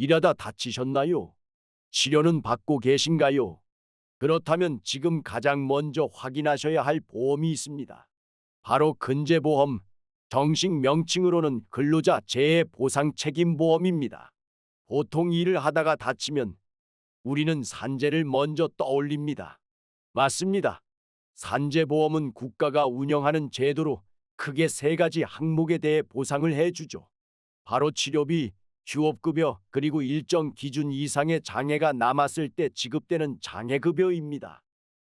일하다 다치셨나요? 치료는 받고 계신가요? 그렇다면 지금 가장 먼저 확인하셔야 할 보험이 있습니다. 바로 근제보험, 정식 명칭으로는 근로자 재해 보상 책임 보험입니다. 보통 일을 하다가 다치면 우리는 산재를 먼저 떠올립니다. 맞습니다. 산재보험은 국가가 운영하는 제도로 크게 세 가지 항목에 대해 보상을 해주죠. 바로 치료비, 휴업급여, 그리고 일정 기준 이상의 장애가 남았을 때 지급되는 장애급여입니다.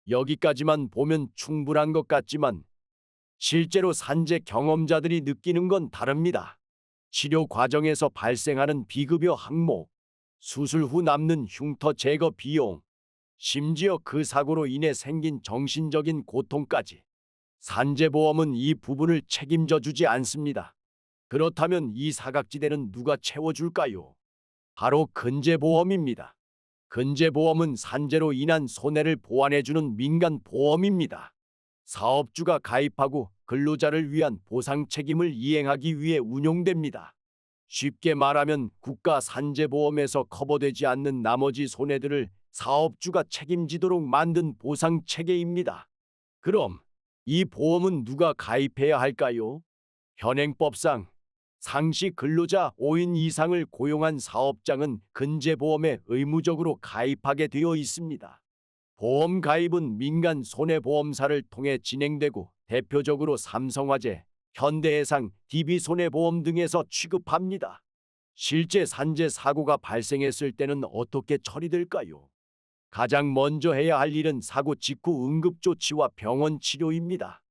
여기까지만 보면 충분한 것 같지만 실제로 산재 경험자들이 느끼는 건 다릅니다. 치료 과정에서 발생하는 비급여 항목, 수술 후 남는 흉터 제거 비용, 심지어 그 사고로 인해 생긴 정신적인 고통까지 산재보험은 이 부분을 책임져 주지 않습니다. 그렇다면 이 사각지대는 누가 채워줄까요? 바로 근제보험입니다. 근제보험은 산재로 인한 손해를 보완해주는 민간 보험입니다. 사업주가 가입하고 근로자를 위한 보상 책임을 이행하기 위해 운용됩니다. 쉽게 말하면 국가 산재보험에서 커버되지 않는 나머지 손해들을 사업주가 책임지도록 만든 보상 체계입니다. 그럼 이 보험은 누가 가입해야 할까요? 현행법상 상시 근로자 5인 이상을 고용한 사업장은 근제보험에 의무적으로 가입하게 되어 있습니다. 보험 가입은 민간 손해보험사를 통해 진행되고 대표적으로 삼성화재, 현대해상, DB손해보험 등에서 취급합니다. 실제 산재 사고가 발생했을 때는 어떻게 처리될까요? 가장 먼저 해야 할 일은 사고 직후 응급조치와 병원 치료입니다.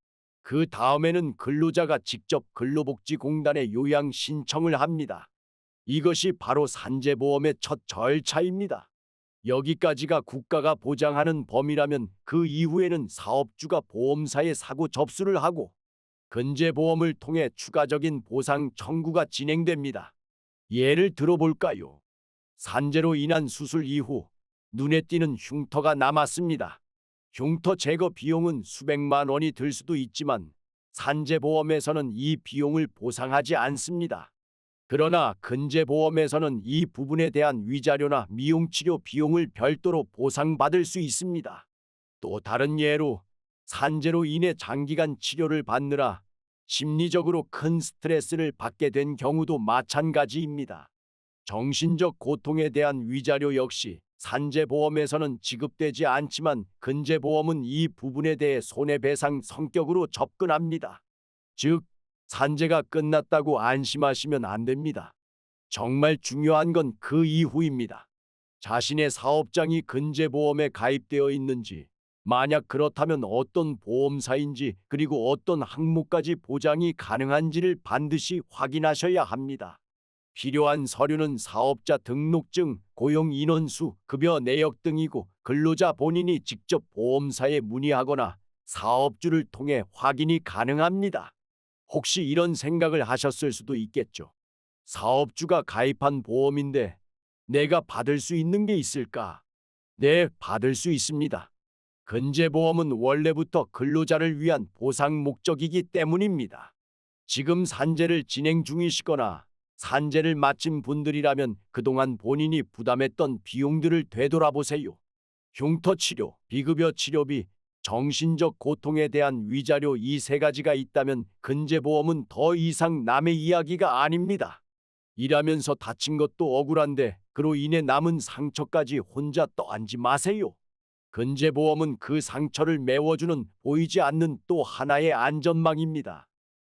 그 다음에는 근로자가 직접 근로복지공단에 요양 신청을 합니다. 이것이 바로 산재보험의 첫 절차입니다. 여기까지가 국가가 보장하는 범위라면 그 이후에는 사업주가 보험사에 사고 접수를 하고 근제보험을 통해 추가적인 보상 청구가 진행됩니다. 예를 들어볼까요? 산재로 인한 수술 이후 눈에 띄는 흉터가 남았습니다. 흉터 제거 비용은 수백만 원이 들 수도 있지만 산재보험에서는 이 비용을 보상하지 않습니다. 그러나 근제보험에서는 이 부분에 대한 위자료나 미용치료 비용을 별도로 보상받을 수 있습니다. 또 다른 예로 산재로 인해 장기간 치료를 받느라 심리적으로 큰 스트레스를 받게 된 경우도 마찬가지입니다. 정신적 고통에 대한 위자료 역시 산재보험에서는 지급되지 않지만 근제보험은 이 부분에 대해 손해배상 성격으로 접근합니다. 즉, 산재가 끝났다고 안심하시면 안 됩니다. 정말 중요한 건 그 이후입니다. 자신의 사업장이 근제보험에 가입되어 있는지, 만약 그렇다면 어떤 보험사인지, 그리고 어떤 항목까지 보장이 가능한지를 반드시 확인하셔야 합니다. 필요한 서류는 사업자 등록증, 고용 인원수, 급여 내역 등이고 근로자 본인이 직접 보험사에 문의하거나 사업주를 통해 확인이 가능합니다. 혹시 이런 생각을 하셨을 수도 있겠죠. 사업주가 가입한 보험인데 내가 받을 수 있는 게 있을까? 네, 받을 수 있습니다. 근제보험은 원래부터 근로자를 위한 보상 목적이기 때문입니다. 지금 산재를 진행 중이시거나 산재를 마친 분들이라면 그동안 본인이 부담했던 비용들을 되돌아보세요. 흉터 치료, 비급여 치료비, 정신적 고통에 대한 위자료 이 세 가지가 있다면 근제보험은 더 이상 남의 이야기가 아닙니다. 일하면서 다친 것도 억울한데 그로 인해 남은 상처까지 혼자 떠안지 마세요. 근제보험은 그 상처를 메워주는 보이지 않는 또 하나의 안전망입니다.